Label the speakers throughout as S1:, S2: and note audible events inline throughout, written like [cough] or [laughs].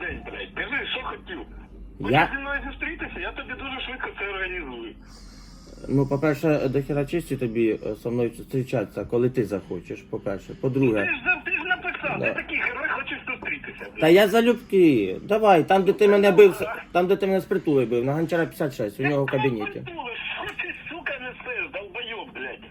S1: день, блядь. Кажи, що хотів.
S2: Я-
S1: Хочеш зі мною зустрітися, я тобі дуже швидко це організую.
S2: Ну, по-перше, до хіра честі тобі е, со мною зустрічатися, коли ти захочеш, по-перше.
S1: Ти
S2: По-друге.
S1: ж, за- ти ж написав,
S2: Да.
S1: ти такий герой, хочеш зустрітися, блядь.
S2: Та я залюбки. Давай, там, де ти мене бив, там, де ти мене з притули бив, на Гончара 56, у нього в кабінеті.
S1: Ти, сука, несеш, долбойоб, блядь?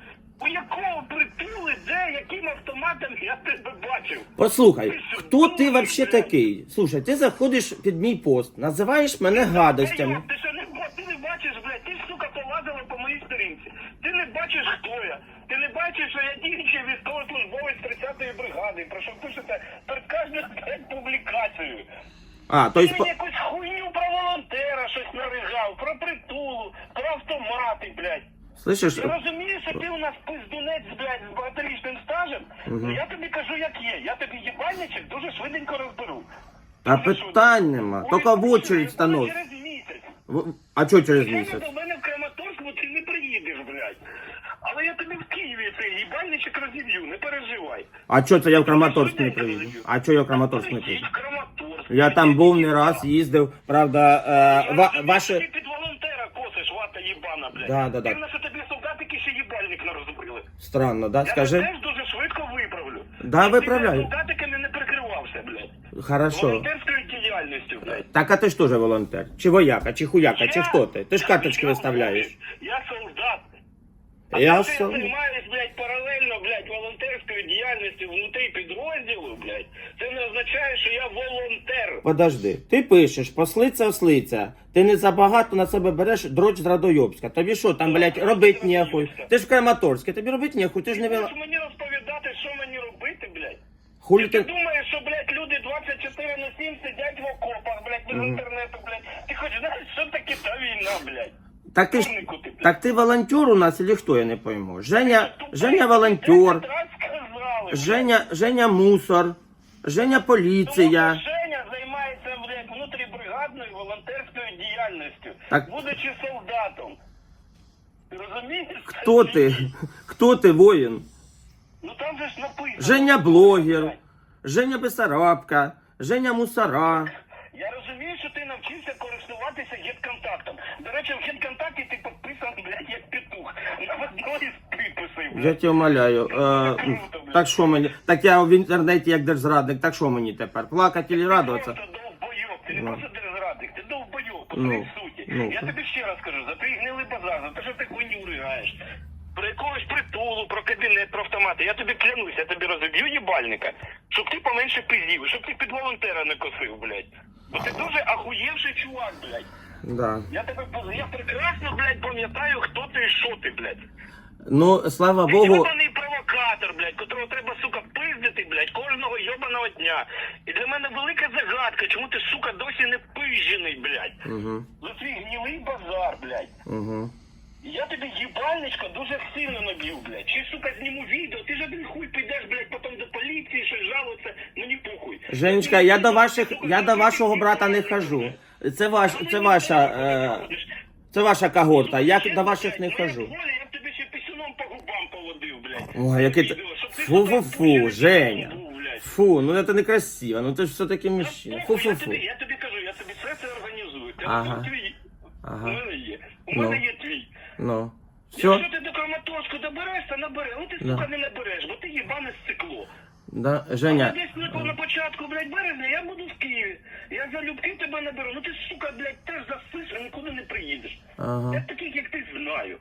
S1: Якого притули, де, яким автоматом я тебе бачив?
S2: Послухай, хто ти вообще такий? Слушай, ти заходиш під мій пост, називаєш мене гадостями.
S1: Ей, Ти що не, ба- ти не бачиш, блядь, ти ж, сука, полазила по моїй сторінці. Ти не бачиш, хто я. Ти не бачиш, що я діючий військовослужбовець 30-ї бригади, про що пишете перед кожною, блядь, публікацією.
S2: А, то
S1: Ти
S2: есть, по-
S1: мені якусь хуйню про волонтера щось наригав, про притулу, про автомати, блядь.
S2: слышиш,
S1: Я розумію, що ти у нас пиздунець, блядь, з багаторічним стажем. Ну я тобі кажу, як є. Я тобі їбальничок дуже швиденько розберу.
S2: а питань нема, тільки в очередь становись.
S1: Через місяць.
S2: В- А чого через
S1: Якщо
S2: місяць?
S1: до мене в Краматорськ, ну ти не приїдеш, блядь. Але я тобі в Києві цей їбальничок розіб'ю, не переживай.
S2: А чого це я в Краматорськ не приїду? А чого я в Краматорськ не
S1: Приїдь
S2: приїду?
S1: в Краматорськ.
S2: Я там був не раз, їздив, правда, е, ва-
S1: Ти під волонтера косиш, вата їбана, блядь.
S2: Да, да, да.
S1: Дивно, що тобі солдатики ще їбальник не розбили.
S2: Странно, да?
S1: Я
S2: Скажи.
S1: теж дуже швидко виправлю.
S2: Да,
S1: Ти
S2: виправляй.
S1: солдатиками не прикривався, блядь.
S2: Хорошо.
S1: Волонтерською діяльністю, блядь.
S2: Так, а ти ж теж волонтер. Чи вояка, чи хуяка, чи хто ти? Ти ж карточки виставляєш.
S1: Я солдат. А
S2: Я
S1: солдат. що я волонтерською внутрі підрозділу, блядь, це не означає, що я волонтер.
S2: Подожди, ти пишеш, послиця ослиця. Ти не забагато на себе береш дроч з Радойобська. Тобі що там, блядь, робить нехуй? Ти ж Краматорське, тобі робить нехуй, ти ж не
S1: Ти
S2: вела.
S1: будеш мені розповідати, що мені робити, блядь?
S2: Хулі
S1: Ти
S2: ти.
S1: думаєш, що, блядь, люди 24 на 7 сидять в окопах, блядь, без інтернету, блядь. Ти хоч знаєш, що таке та війна, блядь?
S2: Так ти ж.
S1: Ти.
S2: Так ти волонтер у нас или хто, я не пойму. Женя, Женя
S1: ти
S2: волонтер,
S1: 10 раз сказали, блядь.
S2: Женя, Женя мусор, Женя
S1: Тому
S2: поліція.
S1: що Женя займається, блядь, внутрібригадною волонтерською діяльністю,
S2: Так-
S1: будучи солдатом. Ти розумієш?
S2: Хто ти? Хто ти воїн?
S1: Ну там же ж написано.
S2: Женя блогер, Женя Бесарабка, Женя мусора.
S1: Я розумію, що ти навчився користуватися гет-контактом. До речі, в гет-контакті ти підписаний, блядь, як петух. На одної з підписів,
S2: Я тебе умоляю. Е, так що мені? Так я в інтернеті як держзрадник, так що мені тепер? Плакати чи радуватися?
S1: Ти просто довбойоб, ти не
S2: Ну.
S1: просто держрадник, ти довбойоб, по
S2: Ну,
S1: своїй суті.
S2: ну.
S1: Я тобі ще раз кажу, за твій гнилий базар, за те, що ти хуйню ригаєш. Про якогось притулу, про кабінет, про автомати. Я тобі клянусь, я тобі розоб'ю їбальника, щоб ти поменше пиздів, щоб ти під волонтера не косив, блядь. Бо ти дуже ахуєвший чувак, блядь.
S2: Да.
S1: Я тебе поз- я прекрасно, блядь, пам'ятаю, хто ти і що ти, блядь.
S2: Ну, слава
S1: Ти
S2: Богу,
S1: йобаний провокатор, блядь, котрого треба, сука, пиздити, блядь, кожного йобаного дня. І для мене велика загадка, чому ти, сука, досі не пизжений, блядь.
S2: Угу,
S1: За твій гнилий базар, блядь.
S2: угу.
S1: Я тобі їбальничко дуже сильно наб'ю, блядь. Чи, сука, зніму відео, ти ж один хуй підеш, блядь, потім до поліції, щось жалуватися, мені похуй.
S2: Женечка, я до ваших, я до вашого брата не хожу. Це ваш, це ваша, е, це ваша когорта. Я до ваших не хожу.
S1: Я б тобі ще пісюном по губам поводив, блядь.
S2: Ой, який ти... Фу-фу-фу, Женя. Фу, ну це некрасиво, ну ти ж все-таки мужчина. Фу-фу-фу.
S1: я тобі кажу, я тобі все це організую.
S2: Ага. Ага.
S1: У мене є.
S2: Ну. Ну.
S1: Якщо ти до Краматорську доберешся, набери. Ну ти,
S2: Да.
S1: сука, не набереш, бо ти їбане стекло.
S2: Да, Женя.
S1: десь на, на початку, блядь, березня я буду в Києві. Я залюбки тебе наберу. Ну ти, сука, блядь, теж засиш, нікуди не приїдеш. Я
S2: Ага.
S1: таких, як ти, знаю.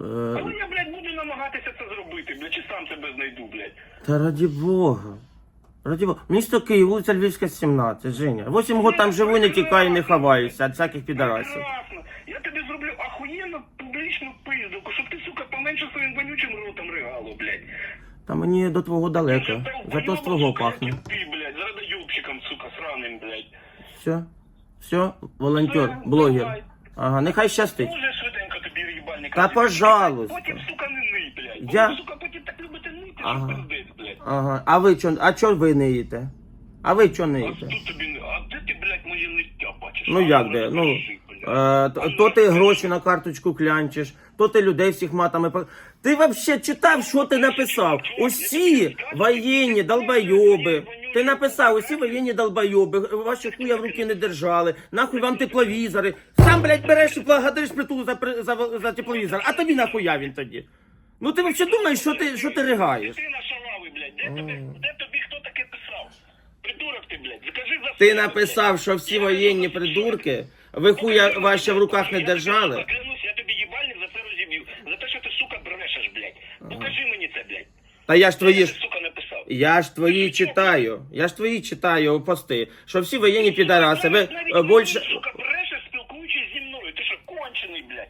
S2: Е,
S1: Але я, блядь, буду намагатися це зробити, блядь, чи сам тебе знайду, блядь.
S2: Та раді Бога. Раді Бога. Місто Київ, вулиця Львівська, 17, Женя. Восім год там живу, не тікаю, не ховаюся від всяких підарасів.
S1: Прекрасно. Я тобі зроблю ахуєнну публічну пиздоку, щоб ти, сука, поменше своїм вонючим ротом ригало, блядь.
S2: Та мені до твого далеко. Зато з твого пахне.
S1: Ти, блядь, з радоюбчиком, сука, сраним, блядь.
S2: Все? Все? Волонтер,
S1: Все,
S2: блогер.
S1: давай.
S2: Ага, нехай щастить.
S1: Дуже швиденько тобі їбальника.
S2: Та пожалуйста.
S1: Потім, сука, не ний, блядь.
S2: Я-
S1: Ви, сука, потім так любите нити,
S2: Ага.
S1: що пиздець, блядь.
S2: Ага. А ви чо, а чо ви не їте? А ви чо не
S1: А
S2: їте?
S1: тут тобі не... А де ти, блядь, моє ниття бачиш?
S2: Ну
S1: А,
S2: як де? Ну,
S1: розкажи, блядь.
S2: е, то, то ти гроші на карточку клянчиш, то ти людей всіх матами. по- Ти взагалі читав, що ти написав? Усі воєнні, долбойоби. Ти написав, усі воєнні долбойоби, ваші хуя в руки не держали, нахуй вам тепловізори. Сам, блядь, береш і благодариш притулу за, при- за, за тепловізор, а тобі нахуя він тоді? Ну ти взагалі думаєш, що ти, що ти ригаєш?
S1: Ти на шалави, блядь. Де тобі, де тобі хто таке писав? Придурок ти, блядь. Скажи за
S2: Ти написав, що всі воєнні придурки, ви хуя ваші в руках не держали.
S1: сука, Клянусь, я тобі їбальник за це розіб'ю. За те, що ти, сука, брешеш, блядь. Покажи мені це, блядь.
S2: Та я ж твої ж.
S1: сука, написав.
S2: Я ж твої читаю. Я ж твої читаю пости, що всі воєнні підараси. Ви
S1: Навіть
S2: е,
S1: мені,
S2: більше.
S1: сука, брешеш, спілкуючись зі мною. Ти що, кончений, блядь?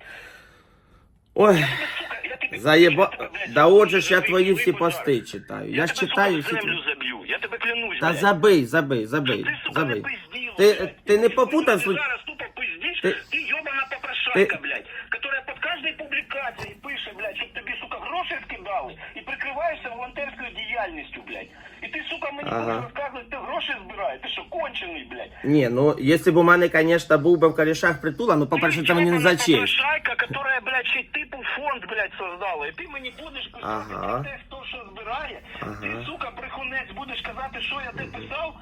S2: Ой,
S1: сука, я тобі-
S2: заєба.
S1: я тебе, блядь,
S2: Да отже ж я
S1: забий,
S2: твої всі пости читаю.
S1: Я
S2: ж
S1: тебе,
S2: читаю
S1: сука,
S2: всі.
S1: в
S2: твої.
S1: землю заб'ю. Я тебе клянусь,
S2: Та
S1: блядь.
S2: забий, забий, забий,
S1: Ти, сука,
S2: забий.
S1: не пиздил,
S2: Ти,
S1: блядь.
S2: ти не попутав
S1: Ты
S2: свій.
S1: зараз тупо пиздишь,
S2: Ти-
S1: ты, ебаная попрошайка,
S2: Ти-
S1: блядь, которая под каждой публикацией пише, блядь, щоб тобі, сука, гроші скидали і прикриваєшся волонтерською діяльністю, блядь. І ти, сука, мені
S2: Ага.
S1: будеш розказувати, ти гроші збираєш, ти що, кончений, блядь.
S2: Ні, ну якщо б у мене, звісно, був би в корішах притула, ну по-перше, це мені не за честь.
S1: Попрошайка, которая, блядь, ще типу фонд, блядь, создала. І ти мені будеш писати
S2: Ага.
S1: про те, хто що збирає.
S2: Ага.
S1: Ти, сука, брехунець, будеш казати, що я те писав.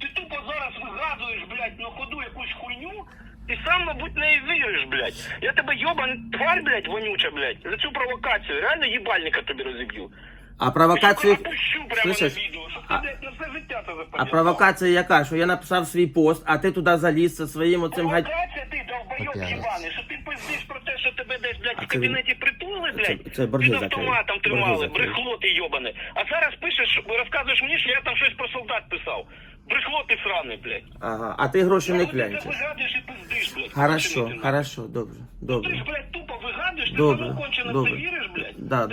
S1: Ти тупо зараз вигадуєш, блядь, на ходу якусь хуйню. І сам, мабуть, не віриш, блядь. Я тебе йобан тварь, блядь, вонюча, блядь, за цю провокацію. Реально їбальника тобі розіб'ю.
S2: А провокацію.
S1: Я опущу прямо
S2: Слышиш? А- А провокація яка? Що я написав свій пост, а ти туди заліз зі своїм оцим гад...
S1: Провокація ти, долбойоб
S3: Опять.
S1: їбаний, що ти пиздиш про те, що тебе десь, блядь, в
S2: це
S1: кабінеті притули, блядь,
S2: Це- це борги
S1: під автоматом
S2: Борги
S1: тримали, брехло ти йобане. А зараз пишеш, розказуєш мені, що я там щось про солдат писав. Брехло ти сраний, блядь.
S2: Ага, а ти гроші не
S1: Ти
S2: клянчиш.
S1: це вигадуєш і пиздиш, блядь.
S2: Хорошо,
S1: Кончений ти,
S2: хорошо, добре,
S1: Ти
S2: добре.
S1: ж, блядь, тупо вигадуєш, ти
S2: Добре,
S1: саму кончено
S2: добре.
S1: ти віриш, блядь?
S2: Да,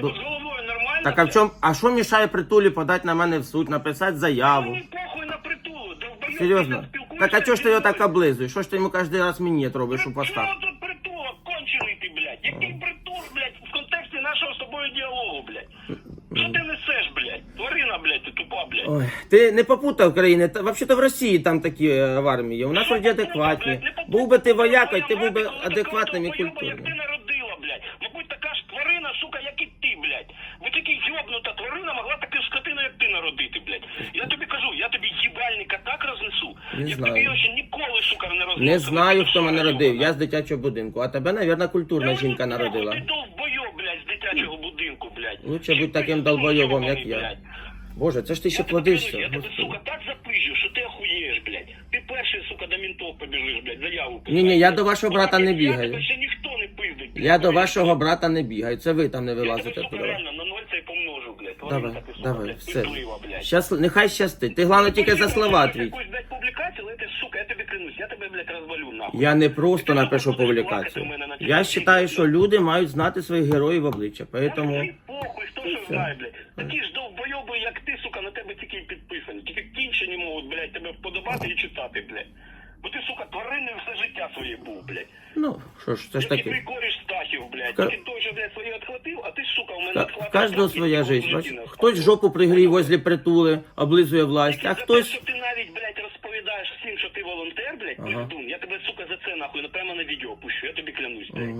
S2: Так а в чому, а що мішає притулі подати на мене в суд, написати заяву?
S1: Мені похуй на притулу, долбойоб.
S2: Серйозно? Так а чого ж ти його так облизуєш? Що ж ти йому кожен раз мені робиш у постах?
S1: тут притулок? Кончений ти, блядь. Який притул, блядь, в контексті нашого з тобою діалогу, блядь. Що ти несеш, блядь? Тварина, блядь, ти тупа, блядь.
S2: Ой, ти не попутав країни, та взагалі в Росії там такі е, в армії. У нас
S1: попутав,
S2: адекватні. Був би ти воякою, ти був би адекватним і культурним.
S1: народила, блядь. Мабуть, така ж тварина, сука, як і ти, блядь. Ви тільки йобнута тварина могла таку скотину, як ти народити, блядь. Я тобі кажу, я тобі їбальника так
S2: Не знаю.
S1: тобі його ще ніколи, сука, не рознесу.
S2: Не знаю, хто мене родив. Я з дитячого будинку, а тебе, навірно, культурна жінка народила.
S1: Ти довбойоб, блядь, з дитячого будинку, блядь.
S2: Лучше будь таким долбойобом, як я. Боже, це ж ти ще плодишся.
S1: Я тебе,
S2: Господи.
S1: сука, так запижу, що ти охуєш, блядь. Ти перший, сука, до ментов побіжиш, блядь, заяву писати.
S2: Ні-ні, я до вашого брата не
S1: Я
S2: бігаю.
S1: тебе ще ніхто не пиздить. блядь.
S2: Я до вашого брата не бігаю, це ви там не
S1: Я тебе,
S2: вилазите
S1: сука,
S2: туди.
S1: реально на ноль це і помножу, блядь.
S2: Давай,
S1: Тваринка ти, сука,
S2: давай,
S1: блядь,
S2: все.
S1: пиздлива, блядь.
S2: Щас, нехай щастить. Ти головне тільки за слова твій.
S1: Якусь, блядь, публікацію, але ти, сука, я тобі клянусь, я тебе, блядь, розвалю, нахуй.
S2: Я не просто напишу публікацію. Я вважаю, що люди мають знати своїх героїв обличчя. Поэтому
S1: похуй, хто що знає, блядь. Такі ж довбойоби, як ти, сука, на тебе тільки підписані. Тільки кінчені можуть, блядь, тебе вподобати і читати, блядь. Бо ти, сука, твариною все життя своє був, блядь.
S2: ну що ж, це ж
S1: Як і твій коріш Стахів, блядь.
S2: Ка-
S1: Тільки той же, блядь, своє відхватив, а ти, сука, у мене відхватив.
S2: Кожного своя
S1: ти
S2: жизнь. Бач? Хтось жопу пригрій возле притули, облизує власть, а
S1: те,
S2: хтось.
S1: що ти навіть, блядь, розповідаєш всім, що ти волонтер, блядь,
S2: Ага.
S1: пиздун, нахуй, напевно, на відео пущу, я тобі клянусь, блядь.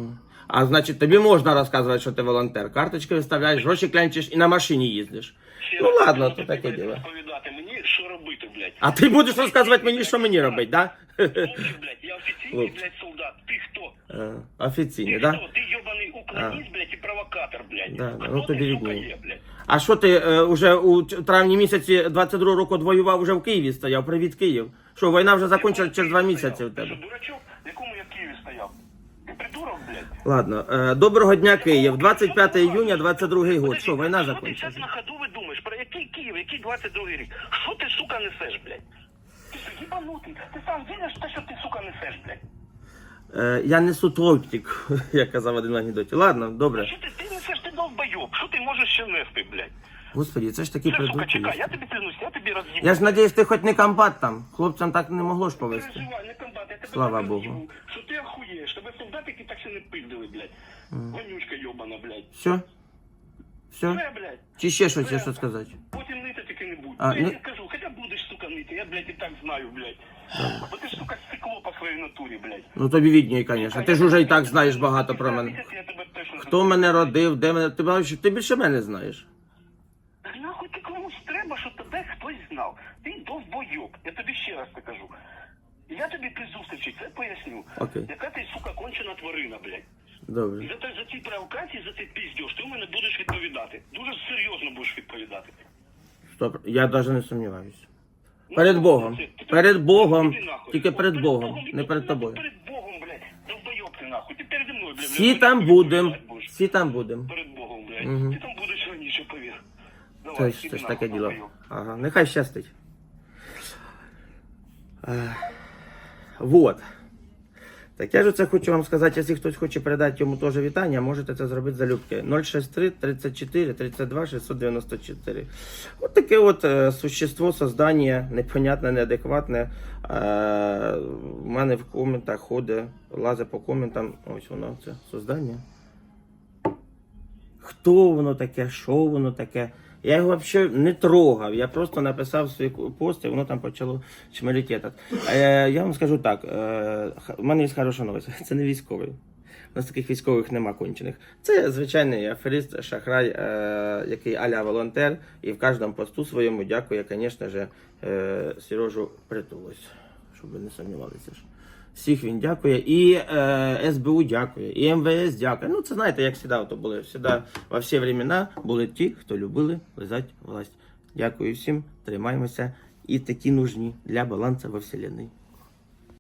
S2: А значить, тобі можна розказувати, що ти волонтер. Карточки виставляєш, гроші клянчиш і на машині їздиш.
S1: Ще
S2: Ну
S1: раз
S2: ладно, то таке
S1: блядь,
S2: діло.
S1: Розповідати мені, що робити, блядь.
S2: А ти будеш розказувати мені, що мені робити, да?
S1: Хлопці, блядь, я офіційний,
S2: Хлопці.
S1: блядь, солдат. Ти хто?
S2: Е, Офіційні,
S1: Ти
S2: да?
S1: хто? Ти йобаний уклоніст, блядь, і провокатор, блядь.
S2: Да, да,
S1: Хто
S2: ну
S1: ти,
S2: тобі
S1: сука,
S2: відмінь.
S1: є, блядь?
S2: А що ти е, уже у травні місяці 22 року воював уже в Києві стояв? Привіт, Київ. Що, війна вже закінчилась через два місяці у
S1: Ти
S2: тебе?
S1: що, дурачок? В якому я Києві стояв? Ти придурок, блядь?
S2: Ладно, е, доброго дня, Київ. 25 июня, 22 год. Що, війна
S1: зараз на ходу видумаєш? Про який Київ, який 22 рік? Що ти, сука, несеш, блядь? Ти що, їбанутий? Ти сам віриш в те, що ти, сука, несеш, блядь?
S2: Е, я несу тортик, як казав один анекдоті. Ладно, добре.
S1: Що ти, ти несеш, ти долбойоб? Що ти можеш ще нести, блядь?
S2: Господи, це ж такі
S1: Це, сука,
S2: придурки.
S1: чекай, я тобі клянусь, я тобі роз'їбу.
S2: Я ж надіюсь, ти хоч не комбат там. Хлопцям так не могло ж
S1: Не
S2: повести.
S1: переживай, не тебе
S2: Слава Богу.
S1: Що ти охуєш, тебе солдатики так ще не пиздили, блядь. Вонючка йобана, блядь.
S2: Все? Все?
S1: Все, блядь.
S2: Чи ще щось є що сказати?
S1: Потім нити таки не будь.
S2: А,
S1: я
S2: ну-
S1: не кажу, хоча будеш, сука, нити, я, блядь, і так знаю, блядь. Бо ти ж, сука, стекло по своїй натурі, блядь.
S2: Ну тобі відній, звісно. Ти ж уже і так знаєш багато про мене.
S1: Я тебе точно
S2: Хто мене родив, де мене. Ти, бачиш, ти більше мене знаєш.
S1: Так нахуй ти комусь треба, щоб тебе хтось знав. Ти долбойоб. Я тобі ще раз це кажу. Я тобі при зустрічі це поясню.
S2: Окей.
S1: Яка ти, сука, кончена тварина, блядь.
S2: Добре.
S1: за, те- за ці провокації, за цей піздьош, ти у мене будеш відповідати. Дуже серйозно будеш відповідати.
S2: Стоп. Я навіть не сумніваюся.
S1: Ну,
S2: Перед Богом. Перед Богом. Тільки перед Богом, не перед тобою.
S1: Перед Богом, блядь. Долбойоб ти нахуй. Ти переді мною, блядь.
S2: Всі
S1: блядь,
S2: там
S1: відповідати будеш.
S2: Всі там будемо.
S1: Перед Богом, блядь.
S2: Мгм.
S1: Ти там будеш раніше, повір. Давай, іди
S2: це ж
S1: нахуй,
S2: таке діло. Ага, нехай щастить. Е, Вот. Так я ж це хочу вам сказати, якщо хтось хоче передати йому теж вітання, можете це зробити залюбки. 063 34 32 694. От таке от е, существо, создання, непонятне, неадекватне. Е, в мене в коментах ходить, лазить по коментам. Ось воно, це создання. Хто воно таке, що воно таке. Я його взагалі не трогав. Я просто написав свої пости, воно там почало. Е, я вам скажу так: е, в мене є хороша новина. [laughs] Це не військовий. У нас таких військових нема кончених. Це звичайний аферист, шахрай, е, який аля волонтер, і в кожному посту своєму дякує, звісно ж, е, Сережу Притулось, щоб ви не сумнівалися. Всіх він дякує, і е, СБУ дякує, і МВС дякує. Ну, це знаєте, як завжди то були. Всегда, во всі времена були ті, хто любили лизати власть. Дякую всім, тримаємося. І такі нужні для балансу во Вселенной.